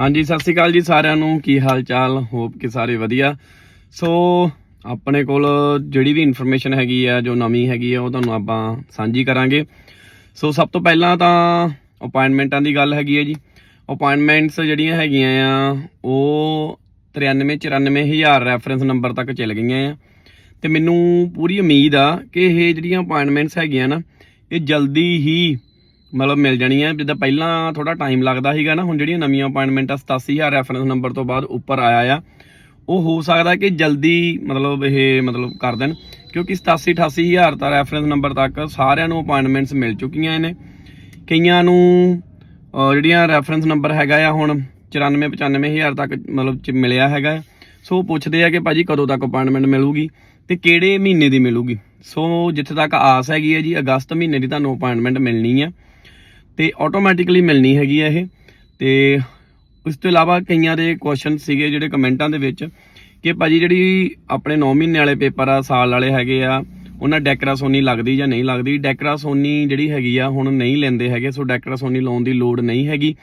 ਹਾਂਜੀ, ਸਤਿ ਸ਼੍ਰੀ ਅਕਾਲ ਜੀ ਸਾਰਿਆਂ ਨੂੰ। ਕੀ ਹਾਲ ਚਾਲ ਹੋਪ ਕਿ ਸਾਰੇ ਵਧੀਆ। ਸੋ ਆਪਣੇ ਕੋਲ ਜਿਹੜੀ ਵੀ ਇਨਫੋਰਮੇਸ਼ਨ ਹੈਗੀ ਆ, ਜੋ ਨਵੀਂ ਹੈਗੀ ਆ, ਉਹ ਤੁਹਾਨੂੰ ਆਪਾਂ ਸਾਂਝੀ ਕਰਾਂਗੇ। ਸੋ ਸਭ ਤੋਂ ਪਹਿਲਾਂ ਤਾਂ ਅਪਾਇੰਟਮੈਂਟਾਂ ਦੀ ਗੱਲ ਹੈਗੀ ਹੈ ਜੀ। ਅਪਾਇੰਟਮੈਂਟਸ ਜਿਹੜੀਆਂ ਹੈਗੀਆਂ ਆ, ਉਹ 93 94 ਹਜ਼ਾਰ ਰੈਫਰੈਂਸ ਨੰਬਰ ਤੱਕ ਚੱਲ ਗਈਆਂ ਆ। ਤੇ ਮੈਨੂੰ ਪੂਰੀ ਉਮੀਦ ਆ ਕਿ ਇਹ ਜਿਹੜੀਆਂ ਅਪਾਇੰਟਮੈਂਟਸ ਹੈਗੀਆਂ ਨਾ, ਇਹ ਜਲਦੀ ਹੀ ਮਤਲਬ ਮਿਲ ਜਾਣੀਆਂ। ਜਿੱਦਾਂ ਪਹਿਲਾਂ ਥੋੜਾ ਟਾਈਮ ਲੱਗਦਾ ਸੀਗਾ ਨਾ, ਹੁਣ ਜਿਹੜੀਆਂ ਨਵੀਆਂ ਅਪਾਇੰਟਮੈਂਟਾਂ 87000 ਰੈਫਰੈਂਸ ਨੰਬਰ ਤੋਂ ਬਾਅਦ ਉੱਪਰ ਆਇਆ ਆ। ਉਹ ਹੋ ਸਕਦਾ ਕਿ ਜਲਦੀ ਮਤਲਬ ਇਹ ਮਤਲਬ ਕਰ ਦੇਣ, ਕਿਉਂਕਿ 87 88000 ਤਾਂ ਰੈਫਰੈਂਸ ਨੰਬਰ ਤੱਕ ਸਾਰਿਆਂ ਨੂੰ ਅਪਾਇੰਟਮੈਂਟਸ ਮਿਲ ਚੁੱਕੀਆਂ ਨੇ ਕਈਆਂ ਨੂੰ ਜਿਹੜੀਆਂ ਰੈਫਰੈਂਸ ਨੰਬਰ ਹੈਗਾ ਆ, ਹੁਣ 94 95000 ਤੱਕ ਮਤਲਬ ਚ ਮਿਲਿਆ ਹੈਗਾ ਸੋ ਉਹ ਪੁੱਛਦੇ ਆ ਕਿ ਭਾਜੀ ਕਦੋਂ ਤੱਕ ਅਪਾਇੰਟਮੈਂਟ ਮਿਲੂਗੀ ਤੇ ਕਿਹੜੇ ਮਹੀਨੇ ਦੀ ਮਿਲੂਗੀ। ਸੋ ਜਿੱਥੇ ਤੱਕ ਆਸ ਹੈਗੀ ਹੈ ਜੀ, ਅਗਸਤ ਮਹੀਨੇ ਦੀ ਤੁਹਾਨੂੰ ਅਪਾਇੰਟਮੈਂਟ ਮਿਲਣੀ ਆ। ਤੇ ਆਟੋਮੈਟਿਕਲੀ ਮਿਲਣੀ ਹੈਗੀ ਆ ਇਹ। ਤੇ ਉਸ ਤੋਂ ਇਲਾਵਾ ਕਈਆਂ ਦੇ ਕੁਐਸਚਨ ਸੀਗੇ ਜਿਹੜੇ ਕਮੈਂਟਾਂ ਦੇ ਵਿੱਚ ਕਿ ਭਾਜੀ ਜਿਹੜੀ ਆਪਣੇ 9 ਮਹੀਨੇ ਵਾਲੇ ਪੇਪਰ ਆ, ਸਾਲ ਵਾਲੇ ਹੈਗੇ ਆ, ਉਹਨਾਂ ਡੈਕਰਾਸੋਨੀ ਲੱਗਦੀ ਜਾਂ ਨਹੀਂ ਲੱਗਦੀ? ਡੈਕਰਾਸੋਨੀ ਜਿਹੜੀ ਹੈਗੀ ਆ, ਹੁਣ ਨਹੀਂ ਲੈਂਦੇ ਹੈਗੇ, ਸੋ ਡੈਕਰਾਸੋਨੀ ਲਾਉਣ ਦੀ ਲੋੜ ਨਹੀਂ ਹੈਗੀ।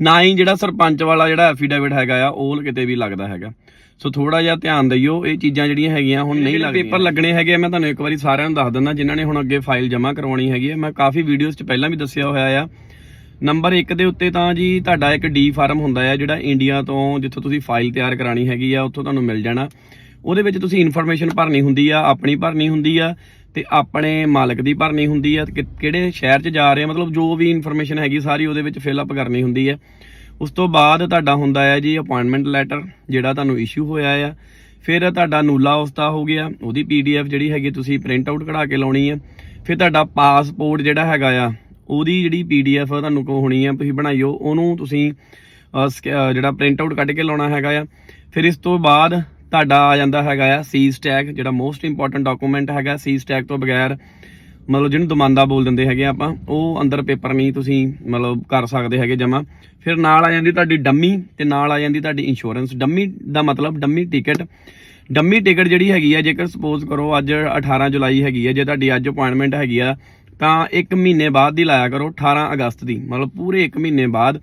ਨਾ ਹੀ ਜਿਹੜਾ ਸਰਪੰਚ ਵਾਲਾ ਜਿਹੜਾ ਐਫੀਡੇਵਿਟ ਹੈਗਾ ਆ, ਉਹ ਕਿਤੇ ਵੀ ਲੱਗਦਾ ਹੈਗਾ। ਸੋ ਥੋੜਾ ਜਿਹਾ ਧਿਆਨ ਦਿਓ ਇਹ ਚੀਜ਼ਾਂ ਜਿਹੜੀਆਂ ਹੈਗੀਆਂ ਹੁਣ ਨਹੀਂ ਲੱਗਦੀਆਂ। ਪੇਪਰ ਲੱਗਣੇ ਹੈਗੇ ਆ, ਮੈਂ ਤੁਹਾਨੂੰ ਇੱਕ ਵਾਰੀ ਸਾਰਿਆਂ ਨੂੰ ਦੱਸ ਦਿੰਦਾ ਜਿਨ੍ਹਾਂ ਨੇ ਹੁਣ ਅੱਗੇ ਫਾਈਲ ਜਮ੍ਹਾਂ ਕਰਵਾਉਣੀ ਹੈਗੀ ਹੈ ਮੈਂ ਕਾਫੀ ਵੀਡੀਓਜ਼ 'ਚ ਪਹਿਲਾਂ ਵੀ ਦੱਸਿਆ ਹੋਇਆ ਆ। ਨੰਬਰ 1 ਦੇ ਉੱਤੇ ਤਾਂ ਜੀ ਤੁਹਾਡਾ ਇੱਕ ਡੀ ਫਾਰਮ ਹੁੰਦਾ ਹੈ ਜਿਹੜਾ ਇੰਡੀਆ ਤੋਂ ਜਿੱਥੋਂ ਤੁਸੀਂ ਫਾਈਲ ਤਿਆਰ ਕਰਾਣੀ ਹੈਗੀ ਆ ਉੱਥੋਂ ਤੁਹਾਨੂੰ ਮਿਲ ਜਾਣਾ। ਉਹਦੇ ਵਿੱਚ ਤੁਸੀਂ ਇਨਫੋਰਮੇਸ਼ਨ ਭਰਨੀ ਹੁੰਦੀ ਆ ਆਪਣੀ ਭਰਨੀ ਹੁੰਦੀ ਆ ਤੇ ਆਪਣੇ ਮਾਲਕ ਦੀ ਭਰਨੀ ਹੁੰਦੀ ਆ। ਕਿਹੜੇ ਸ਼ਹਿਰ 'ਚ ਜਾ ਰਹੇ ਆ ਮਤਲਬ ਜੋ ਵੀ ਇਨਫੋਰਮੇਸ਼ਨ ਹੈਗੀ ਸਾਰੀ ਉਹਦੇ ਵਿੱਚ ਫਿਲ ਅਪ ਕਰਨੀ ਹੁੰਦੀ ਹੈ ਉਸ ਤੋਂ ਬਾਅਦ ਤੁਹਾਡਾ ਹੁੰਦਾ ਹੈ ਜੀ ਅਪਾਇੰਟਮੈਂਟ ਲੈਟਰ ਜਿਹੜਾ ਤੁਹਾਨੂੰ ਇਸ਼ੂ ਹੋਇਆ ਆ। ਫਿਰ ਤੁਹਾਡਾ ਨੂਲਾ ਉਸਤਾ ਹੋ ਗਿਆ, ਉਹਦੀ ਪੀਡੀਐਫ ਜਿਹੜੀ ਹੈਗੀ ਤੁਸੀਂ ਪ੍ਰਿੰਟ ਆਊਟ ਕਢਾ ਕੇ ਲਾਉਣੀ ਹੈ ਫਿਰ ਤੁਹਾਡਾ ਪਾਸਪੋਰਟ ਜਿਹੜਾ ਹੈਗਾ ਆ, ਉਹਦੀ ਜਿਹੜੀ ਪੀਡੀਐਫ ਤੁਹਾਨੂੰ ਕੋ ਹੋਣੀ ਆ, ਤੁਸੀਂ ਬਣਾਈਓ, ਉਹਨੂੰ ਤੁਸੀਂ ਸਕ- ਜਿਹੜਾ ਪ੍ਰਿੰਟ ਆਊਟ ਕੱਢ ਕੇ ਲਾਉਣਾ ਹੈਗਾ ਆ। ਫਿਰ ਇਸ ਤੋਂ ਬਾਅਦ ਤੁਹਾਡਾ ਆ ਜਾਂਦਾ ਹੈਗਾ ਆ ਸੀ ਟੈਗ ਜਿਹੜਾ ਮੋਸਟ ਇੰਪੋਰਟੈਂਟ ਡਾਕੂਮੈਂਟ ਹੈਗਾ ਸੀ ਟੈਗ ਤੋਂ ਬਗੈਰ ਮਤਲਬ ਜਿਹਨੂੰ ਦਮਾਂਦਾ ਬੋਲ ਦਿੰਦੇ ਹੈਗੇ ਆਪਾਂ, ਉਹ ਅੰਦਰ ਪੇਪਰ ਨਹੀਂ ਤੁਸੀਂ ਮਤਲਬ ਕਰ ਸਕਦੇ ਹੈਗੇ ਜਮਾ ਫਿਰ ਨਾਲ ਆ ਜਾਂਦੀ ਤੁਹਾਡੀ ਡੰਮੀ ਤੇ ਨਾਲ ਆ ਜਾਂਦੀ ਤੁਹਾਡੀ ਇੰਸ਼ੋਰੈਂਸ ਡੰਮੀ ਦਾ ਮਤਲਬ ਡੰਮੀ ਟਿਕਟ। ਡੰਮੀ ਟਿਕਟ ਜਿਹੜੀ ਹੈਗੀ ਆ, ਜੇਕਰ ਸਪੋਜ਼ ਕਰੋ ਅੱਜ 18 ਜੁਲਾਈ ਹੈਗੀ ਆ, ਜੇ ਤੁਹਾਡੀ ਅੱਜ ਅਪਾਇੰਟਮੈਂਟ ਹੈਗੀ ਆ, ਤਾਂ 1 ਮਹੀਨੇ ਬਾਅਦ ਦੀ ਲਾਇਆ ਕਰੋ 18 ਅਗਸਤ ਦੀ। ਮਤਲਬ ਪੂਰੇ 1 ਮਹੀਨੇ ਬਾਅਦ।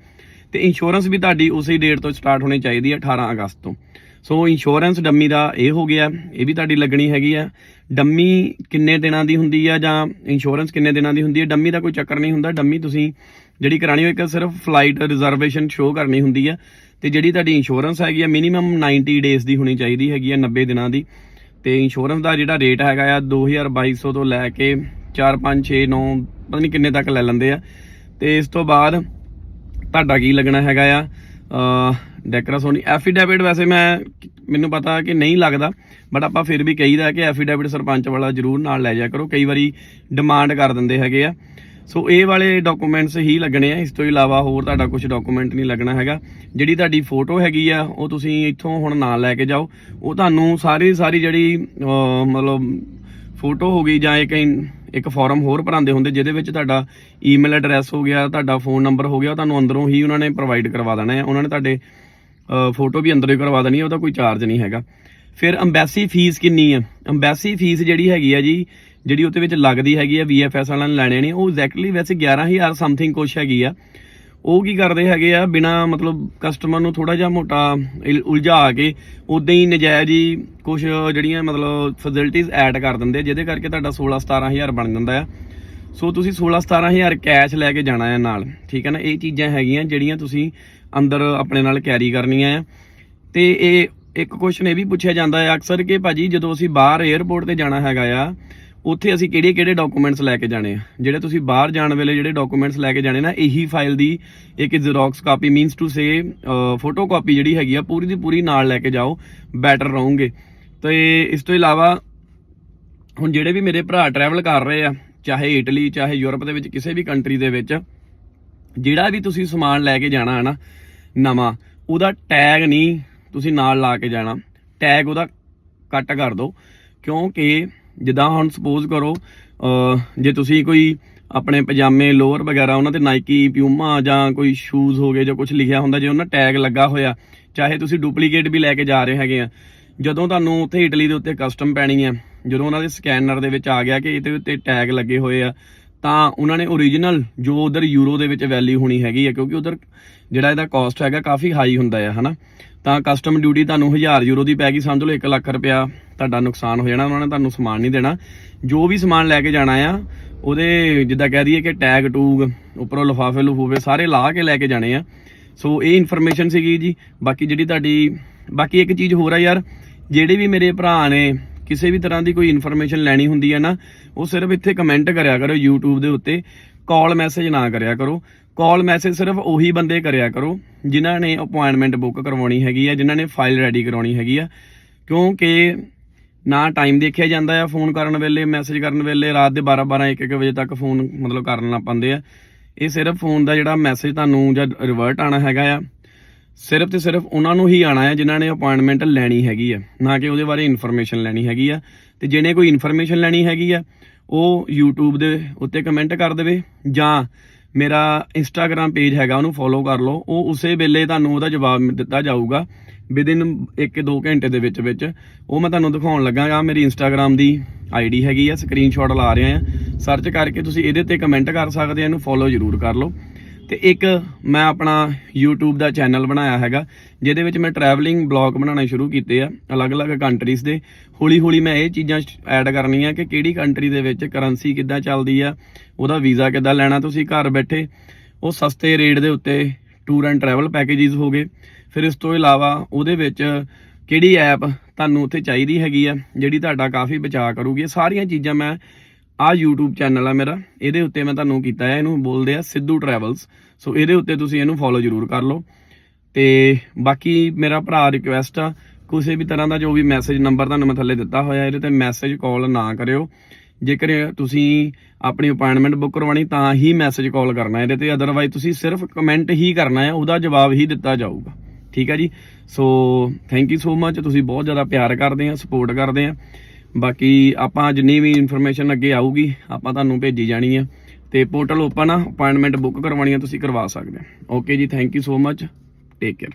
ਤੇ ਇੰਸ਼ੋਰੈਂਸ ਵੀ ਤੁਹਾਡੀ ਉਸੇ ਡੇਟ ਤੋਂ ਸਟਾਰਟ ਹੋਣੀ ਚਾਹੀਦੀ ਹੈ 18 ਅਗਸਤ ਤੋਂ। ਸੋ ਇੰਸ਼ੋਰੈਂਸ ਡੰਮੀ ਦਾ ਇਹ ਹੋ ਗਿਆ, ਇਹ ਵੀ ਤੁਹਾਡੀ ਲੱਗਣੀ ਹੈਗੀ ਆ। ਡੰਮੀ ਕਿੰਨੇ ਦਿਨਾਂ ਦੀ ਹੁੰਦੀ ਆ ਜਾਂ ਇੰਸ਼ੋਰੈਂਸ ਕਿੰਨੇ ਦਿਨਾਂ ਦੀ ਹੁੰਦੀ ਹੈ ਡੰਮੀ ਦਾ ਕੋਈ ਚੱਕਰ ਨਹੀਂ ਹੁੰਦਾ। ਡੰਮੀ ਤੁਸੀਂ ਜਿਹੜੀ ਕਰਾਣੀ ਹੋ ਇੱਕ ਸਿਰਫ ਫਲਾਈਟ ਰਿਜ਼ਰਵੇਸ਼ਨ ਸ਼ੋ ਕਰਨੀ ਹੁੰਦੀ ਆ। ਤੇ ਜਿਹੜੀ ਤੁਹਾਡੀ ਇੰਸ਼ੋਰੈਂਸ ਹੈਗੀ ਆ ਮਿਨੀਮਮ 90 ਡੇਜ਼ ਦੀ ਹੋਣੀ ਚਾਹੀਦੀ ਹੈਗੀ ਆ 90 ਦਿਨਾਂ ਦੀ। ਤੇ ਇੰਸ਼ੋਰੈਂਸ ਦਾ ਜਿਹੜਾ ਰੇਟ ਹੈਗਾ ਆ 2200 ਤੋਂ ਲੈ ਕੇ 4 5 6 9 ਪਤਾ ਨਹੀਂ ਕਿੰਨੇ ਤੱਕ ਲੈ ਲੈਂਦੇ ਆ। ਤੇ ਇਸ ਤੋਂ ਬਾਅਦ ਤੁਹਾਡਾ ਕੀ ਲੱਗਣਾ ਹੈਗਾ ਆ? ਡੈਕਰਾ ਸੋਨੀ ਐਫੀਡੇਵਿਟ ਵੈਸੇ ਮੈਂ ਮੈਨੂੰ ਪਤਾ ਕਿ ਨਹੀਂ ਲੱਗਦਾ ਬਟ ਆਪਾਂ ਫਿਰ ਵੀ ਕਹੀਦਾ ਕਿ ਐਫੀਡੇਵਿਟ ਸਰਪੰਚ ਵਾਲਾ ਜ਼ਰੂਰ ਨਾਲ ਲੈ ਜਾ ਕਰੋ, ਕਈ ਵਾਰੀ ਡਿਮਾਂਡ ਕਰ ਦਿੰਦੇ ਹੈਗੇ ਆ। ਸੋ ਇਹ ਵਾਲੇ ਡਾਕੂਮੈਂਟਸ ਹੀ ਲੱਗਣੇ ਆ, ਇਸ ਤੋਂ ਇਲਾਵਾ ਹੋਰ ਤੁਹਾਡਾ ਕੁਝ ਡਾਕੂਮੈਂਟ ਨਹੀਂ ਲੱਗਣਾ ਹੈਗਾ। ਜਿਹੜੀ ਤੁਹਾਡੀ ਫੋਟੋ ਹੈਗੀ ਆ, ਉਹ ਤੁਸੀਂ ਇੱਥੋਂ ਹੁਣ ਨਾਲ ਲੈ ਕੇ ਜਾਓ। ਉਹ ਤੁਹਾਨੂੰ ਸਾਰੀ ਸਾਰੀ ਜਿਹੜੀ ਮਤਲਬ ਫੋਟੋ ਹੋ ਗਈ ਜਾਂ ਇੱਕ ਇਨ- ਇੱਕ ਫਾਰਮ ਹੋਰ ਭਰਾਉਂਦੇ ਹੁੰਦੇ, ਜਿਹਦੇ ਵਿੱਚ ਤੁਹਾਡਾ ਈਮੇਲ ਐਡਰੈਸ ਹੋ ਗਿਆ, ਤੁਹਾਡਾ ਫੋਨ ਨੰਬਰ ਹੋ ਗਿਆ, ਉਹ ਤੁਹਾਨੂੰ ਅੰਦਰੋਂ ਹੀ ਉਹਨਾਂ ਨੇ ਪ੍ਰੋਵਾਈਡ ਕਰਵਾ ਦੇਣਾ ਹੈ। ਉਹਨਾਂ ਨੇ ਤੁਹਾਡੇ ਫੋਟੋ ਵੀ ਅੰਦਰੋਂ ਹੀ ਕਰਵਾ ਦੇਣੀ ਹੈ, ਉਹਦਾ ਕੋਈ ਚਾਰਜ ਨਹੀਂ ਹੈਗਾ। ਫਿਰ ਅੰਬੈਸੀ ਫੀਸ ਕਿੰਨੀ ਹੈ? ਅੰਬੈਸੀ ਫੀਸ ਜਿਹੜੀ ਹੈਗੀ ਆ ਜੀ, ਜਿਹੜੀ ਉਹਦੇ ਵਿੱਚ ਲੱਗਦੀ ਹੈਗੀ ਆ ਵੀਐਫਐਸ ਵਾਲਿਆਂ ਨੇ ਲੈਣੇ ਨੇ, ਉਹ ਐਗਜ਼ੈਕਟਲੀ ਵੈਸੇ 11000 ਸਮਥਿੰਗ ਕੁਛ ਹੈਗੀ ਆ। ਉਹ ਕੀ ਕਰਦੇ ਹੈਗੇ ਆ, ਬਿਨਾ ਮਤਲਬ ਕਸਟਮਰ ਨੂੰ ਥੋੜਾ ਜਿਹਾ ਮੋਟਾ ਇਲ- ਉਲਝਾ ਕੇ ਉਦਾਂ ਹੀ ਨਜਾਇਜ਼ ਹੀ ਕੁਝ ਜਿਹੜੀਆਂ ਮਤਲਬ ਫੈਸਿਲਿਟੀਆਂ ਐਡ ਕਰ ਦਿੰਦੇ ਜਿਹਦੇ ਕਰਕੇ ਤੁਹਾਡਾ 16 17000 ਬਣ ਜਾਂਦਾ ਆ। ਸੋ ਤੁਸੀਂ 16 17000 ਕੈਸ਼ ਲੈ ਕੇ ਜਾਣਾ ਹੈ ਨਾਲ, ਠੀਕ ਹੈ ਨਾ? ਇਹ ਚੀਜ਼ਾਂ ਹੈਗੀਆਂ ਜਿਹੜੀਆਂ ਤੁਸੀਂ ਅੰਦਰ ਆਪਣੇ ਨਾਲ ਕੈਰੀ ਕਰਨੀਆਂ ਆ। ਤੇ ਇਹ ਇੱਕ ਕੁਐਸਚਨ ਇਹ ਵੀ ਪੁੱਛਿਆ ਜਾਂਦਾ ਹੈ ਅਕਸਰ ਕਿ ਭਾਜੀ ਜਦੋਂ ਅਸੀਂ ਬਾਹਰ 에ਅਰਪੋਰਟ ਤੇ ਜਾਣਾ ਹੈਗਾ ਆ ਉੱਥੇ ਅਸੀਂ ਕਿਹੜੇ ਕਿਹੜੇ ਡਾਕੂਮੈਂਟਸ ਲੈ ਕੇ ਜਾਣੇ ਆ? ਜਿਹੜੇ ਤੁਸੀਂ ਬਾਹਰ ਜਾਣ ਵੇਲੇ ਜਿਹੜੇ ਡਾਕੂਮੈਂਟਸ ਲੈ ਕੇ ਜਾਣੇ ਨਾ, ਇਹੀ ਫਾਈਲ ਦੀ ਇੱਕ xerox copy means to say photo copy ਜਿਹੜੀ ਹੈਗੀ ਆ, ਪੂਰੀ ਦੀ ਪੂਰੀ ਨਾਲ ਲੈ ਕੇ ਜਾਓ ਬੈਟਰ ਰਹੋਗੇ। ਤੇ ਇਸ ਤੋਂ ਇਲਾਵਾ ਹੁਣ ਜਿਹੜੇ ਵੀ ਮੇਰੇ ਭਰਾ ਟਰੈਵਲ ਕਰ ਰਹੇ ਆ, ਚਾਹੇ ਇਟਲੀ ਚਾਹੇ ਯੂਰਪ ਦੇ ਵਿੱਚ, ਕਿਸੇ ਵੀ ਕੰਟਰੀ ਦੇ ਵਿੱਚ, ਜਿਹੜਾ ਵੀ ਤੁਸੀਂ ਸਮਾਨ ਲੈ ਕੇ ਜਾਣਾ ਹੈ ਨਾ, ਨਵਾਂ, ਉਹਦਾ ਟੈਗ ਨਹੀਂ ਤੁਸੀਂ ਨਾਲ ਲਾ ਕੇ ਜਾਣਾ। ਟੈਗ ਉਹਦਾ ਕੱਟ ਕਰ ਦਿਓ, ਕਿਉਂਕਿ ਜਿੱਦਾਂ ਹੁਣ ਸਪੋਜ਼ ਕਰੋ ਜੇ ਤੁਸੀਂ ਕੋਈ ਆਪਣੇ ਪਜਾਮੇ, ਲੋਅਰ ਵਗੈਰਾ, ਉਹਨਾਂ ਤੇ ਨਾਈਕੀ ਪਿਊਮਾ ਜਾਂ ਕੋਈ ਸ਼ੂਜ਼ ਹੋ ਗਏ ਜਾਂ ਕੁਝ ਲਿਖਿਆ ਹੁੰਦਾ, ਜੇ ਉਹਨਾਂ ਟੈਗ ਲੱਗਾ ਹੋਇਆ, ਚਾਹੇ ਤੁਸੀਂ ਡੁਪਲੀਕੇਟ ਵੀ ਲੈ ਕੇ ਜਾ ਰਹੇ ਹੈਗੇ ਆ, ਜਦੋਂ ਤੁਹਾਨੂੰ ਉੱਥੇ ਇਟਲੀ ਦੇ ਉੱਤੇ ਕਸਟਮ ਪੈਣੀ ਹੈ ਜਦੋਂ ਉਹਨਾਂ ਦੇ ਸਕੈਨਰ ਦੇ ਵਿੱਚ ਆ ਗਿਆ ਕਿ ਇਹਦੇ ਉੱਤੇ ਟੈਗ ਲੱਗੇ ਹੋਏ ਆ ਤਾਂ ਉਹਨਾਂ ਨੇ ਓਰੀਜਨਲ ਜੋ ਉਧਰ ਯੂਰੋ ਦੇ ਵਿੱਚ ਵੈਲਿਊ ਹੋਣੀ ਹੈਗੀ ਹੈ, ਕਿਉਂਕਿ ਉਧਰ ਜਿਹੜਾ ਇਹਦਾ ਕਾਸਟ ਹੈਗਾ ਕਾਫੀ ਹਾਈ ਹੁੰਦਾ ਹੈ ਹਨਾ? ਤਾਂ ਕਸਟਮ ਡਿਊਟੀ ਤੁਹਾਨੂੰ 1000 ਯੂਰੋ ਦੀ ਪੈ ਗਈ, ਸਮਝ ਲਓ 1 ਲੱਖ ਰੁਪਇਆ ਤੁਹਾਡਾ ਨੁਕਸਾਨ ਹੋ ਜਾਣਾ, ਉਹਨਾਂ ਨੇ ਤੁਹਾਨੂੰ ਸਮਾਨ ਨਹੀਂ ਦੇਣਾ। ਜੋ ਵੀ ਸਮਾਨ ਲੈ ਕੇ ਜਾਣਾ ਆ, ਉਹਦੇ ਜਿੱਦਾਂ ਕਹਿ ਦਈਏ ਕਿ ਟੈਗ ਟੂਗ ਉੱਪਰੋਂ ਲਿਫਾਫੇ ਲਫੂਫੇ ਸਾਰੇ ਲਾ ਕੇ ਲੈ ਕੇ ਜਾਣੇ ਆ। ਸੋ ਇਹ ਇਨਫੋਰਮੇਸ਼ਨ ਸੀਗੀ ਜੀ। ਬਾਕੀ ਜਿਹੜੀ ਤੁਹਾਡੀ, ਬਾਕੀ ਇੱਕ ਚੀਜ਼ ਹੋਰ ਆ ਯਾਰ, ਜਿਹੜੇ ਵੀ ਮੇਰੇ ਭਰਾ ਨੇ ਕਿਸੇ ਵੀ ਤਰ੍ਹਾਂ ਦੀ ਕੋਈ ਇਨਫੋਰਮੇਸ਼ਨ ਲੈਣੀ ਹੁੰਦੀ ਹੈ ਨਾ, ਉਹ ਸਿਰਫ ਇੱਥੇ ਕਮੈਂਟ ਕਰਿਆ ਕਰੋ YouTube ਦੇ ਉੱਤੇ ਕਾਲ ਮੈਸੇਜ ਨਾ ਕਰਿਆ ਕਰੋ। ਕਾਲ ਮੈਸੇਜ ਸਿਰਫ ਉਹੀ ਬੰਦੇ ਕਰਿਆ ਕਰੋ, ਜਿਨ੍ਹਾਂ ਨੇ ਅਪਾਇੰਟਮੈਂਟ ਬੁੱਕ ਕਰਵਾਉਣੀ ਹੈਗੀ ਆ, ਜਿਨ੍ਹਾਂ ਨੇ ਫਾਈਲ ਰੈਡੀ ਕਰਾਉਣੀ ਹੈਗੀ ਆ। ਕਿਉਂਕਿ ਨਾ ਟਾਈਮ ਦੇਖਿਆ ਜਾਂਦਾ ਆ ਫੋਨ ਕਰਨ ਵੇਲੇ ਮੈਸੇਜ ਕਰਨ ਵੇਲੇ, ਰਾਤ ਦੇ 12 12 1 1 ਵਜੇ ਤੱਕ ਫੋਨ ਮਤਲਬ ਕਰਨ ਲੱਗ ਪੈਂਦੇ ਆ। ਇਹ ਸਿਰਫ ਫੋਨ ਦਾ ਜਿਹੜਾ ਮੈਸੇਜ ਤੁਹਾਨੂੰ ਜਾਂ ਰਿਵਰਟ ਆਣਾ ਹੈਗਾ ਆ। ਸਿਰਫ ਤੇ ਸਿਰਫ ਉਹਨਾਂ ਨੂੰ ਹੀ ਆਣਾ ਹੈ ਜਿਨ੍ਹਾਂ ਨੇ ਅਪਾਇੰਟਮੈਂਟ ਲੈਣੀ ਹੈਗੀ ਹੈ, ਨਾ ਕਿ ਉਹਦੇ ਬਾਰੇ ਇਨਫੋਰਮੇਸ਼ਨ ਲੈਣੀ ਹੈਗੀ ਆ। ਤੇ ਜਿਹਨੇ ਕੋਈ ਇਨਫੋਰਮੇਸ਼ਨ ਲੈਣੀ ਹੈਗੀ ਆ, ਉਹ YouTube ਦੇ ਉੱਤੇ ਕਮੈਂਟ ਕਰ ਦੇਵੇ ਜਾਂ ਮੇਰਾ Instagram ਪੇਜ ਹੈਗਾ, ਉਹਨੂੰ ਫੋਲੋ ਕਰ ਲਓ। ਉਹ ਉਸੇ ਵੇਲੇ ਤੁਹਾਨੂੰ ਉਹਦਾ ਜਵਾਬ ਦਿੱਤਾ ਜਾਊਗਾ ਵਿਦਿਨ 1-2 ਘੰਟੇ ਦੇ ਵਿੱਚ ਵਿੱਚ। ਉਹ ਮੈਂ ਤੁਹਾਨੂੰ ਦਿਖਾਉਣ ਲੱਗਾ ਆ, ਮੇਰੀ Instagram ਦੀ ਆਈਡੀ ਹੈਗੀ ਆ ਸਕਰੀਨਸ਼ਾਟ ਲਾ ਰਿਹਾ ਆ। ਸਰਚ ਕਰਕੇ ਤੁਸੀਂ ਇਹਦੇ ਤੇ ਕਮੈਂਟ ਕਰ ਸਕਦੇ ਆ, ਇਹਨੂੰ ਫੋਲੋ ਜ਼ਰੂਰ ਕਰ ਲਓ। ਤੇ ਇੱਕ ਮੈਂ ਆਪਣਾ YouTube ਦਾ ਚੈਨਲ ਬਣਾਇਆ ਹੈਗਾ, ਜਿਹਦੇ ਵਿੱਚ ਮੈਂ ਟਰੈਵਲਿੰਗ ਬਲੌਗ ਬਣਾਉਣੇ ਸ਼ੁਰੂ ਕੀਤੇ ਆ, ਅਲੱਗ-ਅਲੱਗ ਕੰਟਰੀਜ਼ ਦੇ। ਹੌਲੀ-ਹੌਲੀ ਮੈਂ ਇਹ ਚੀਜ਼ਾਂ ਐਡ ਕਰਨੀਆਂ ਕਿ ਕਿਹੜੀ ਕੰਟਰੀ ਦੇ ਵਿੱਚ ਕਰੰਸੀ ਕਿੱਦਾਂ ਚੱਲਦੀ ਆ, ਉਹਦਾ ਵੀਜ਼ਾ ਕਿੱਦਾਂ ਲੈਣਾ ਤੁਸੀਂ ਘਰ ਬੈਠੇ, ਉਹ ਸਸਤੇ ਰੇਟ ਦੇ ਉੱਤੇ ਟੂਰ ਐਂਡ ਟਰੈਵਲ ਪੈਕੇजेस ਗਏ। ਫਿਰ ਇਸ ਤੋਂ ਇਲਾਵਾ ਉਹਦੇ ਵਿੱਚ ਕਿਹੜੀ ਐਪ ਤੁਹਾਨੂੰ ਉੱਥੇ ਚਾਹੀਦੀ ਹੈਗੀ ਆ, ਜਿਹੜੀ ਤੁਹਾਡਾ ਕਾਫੀ ਬਚਾਅ ਕਰੂਗੀ। ਸਾਰੀਆਂ ਚੀਜ਼ਾਂ ਮੈਂ ਆ YouTube ਚੈਨਲ ਆ ਮੇਰਾ। ਇਹਦੇ ਉੱਤੇ ਮੈਂ ਤੁਹਾਨੂੰ ਕੀਤਾ ਹੈ ਇਹਨੂੰ ਬੋਲਦੇ ਆ ਸਿੱਧੂ ਟਰੈਵਲਸ ਸੋ ਇਹਦੇ ਉੱਤੇ ਤੁਸੀਂ ਇਹਨੂੰ ਫੋਲੋ ਜ਼ਰੂਰ ਕਰ ਲਓ। ਤੇ ਬਾਕੀ ਮੇਰਾ ਭਰਾ ਰਿਕੁਐਸਟ ਆ, ਕਿਸੇ ਵੀ ਤਰ੍ਹਾਂ ਦਾ ਜੋ ਵੀ ਮੈਸੇਜ ਨੰਬਰ ਤੁਹਾਨੂੰ ਮੈਂ ਥੱਲੇ ਦਿੱਤਾ ਹੋਇਆ, ਇਹਦੇ ਤੇ ਮੈਸੇਜ ਕਾਲ ਨਾ ਕਰਿਓ। ਜੇਕਰ ਤੁਸੀਂ ਆਪਣੀ ਅਪਾਇੰਟਮੈਂਟ ਬੁੱਕ ਕਰਵਾਉਣੀ, ਤਾਂ ਹੀ ਮੈਸੇਜ ਕਾਲ ਕਰਨਾ ਇਹਦੇ ਤੇ। ਅਦਰਵਾਈਜ਼ ਤੁਸੀਂ ਸਿਰਫ ਕਮੈਂਟ ਹੀ ਕਰਨਾ ਹੈ ਉਹਦਾ ਜਵਾਬ ਹੀ ਦਿੱਤਾ ਜਾਊਗਾ। ਠੀਕ ਹੈ ਜੀ? ਸੋ ਥੈਂਕ ਯੂ ਸੋ ਮੱਚ ਤੁਸੀਂ ਬਹੁਤ ਜ਼ਿਆਦਾ ਪਿਆਰ ਕਰਦੇ ਆ ਸਪੋਰਟ ਕਰਦੇ ਆ। ਬਾਕੀ ਆਪਾਂ ਜਿੰਨੀ ਵੀ ਇਨਫੋਰਮੇਸ਼ਨ ਅੱਗੇ ਆਊਗੀ, ਆਪਾਂ ਤੁਹਾਨੂੰ ਭੇਜੀ ਜਾਣੀ ਆ। ਤੇ ਪੋਰਟਲ ਓਪਨ ਆ ਅਪਾਇੰਟਮੈਂਟ ਬੁੱਕ ਕਰਵਾਉਣੀ ਆ, ਤੁਸੀਂ ਕਰਵਾ ਸਕਦੇ ਹੋ ਓਕੇ ਜੀ thank you so much take care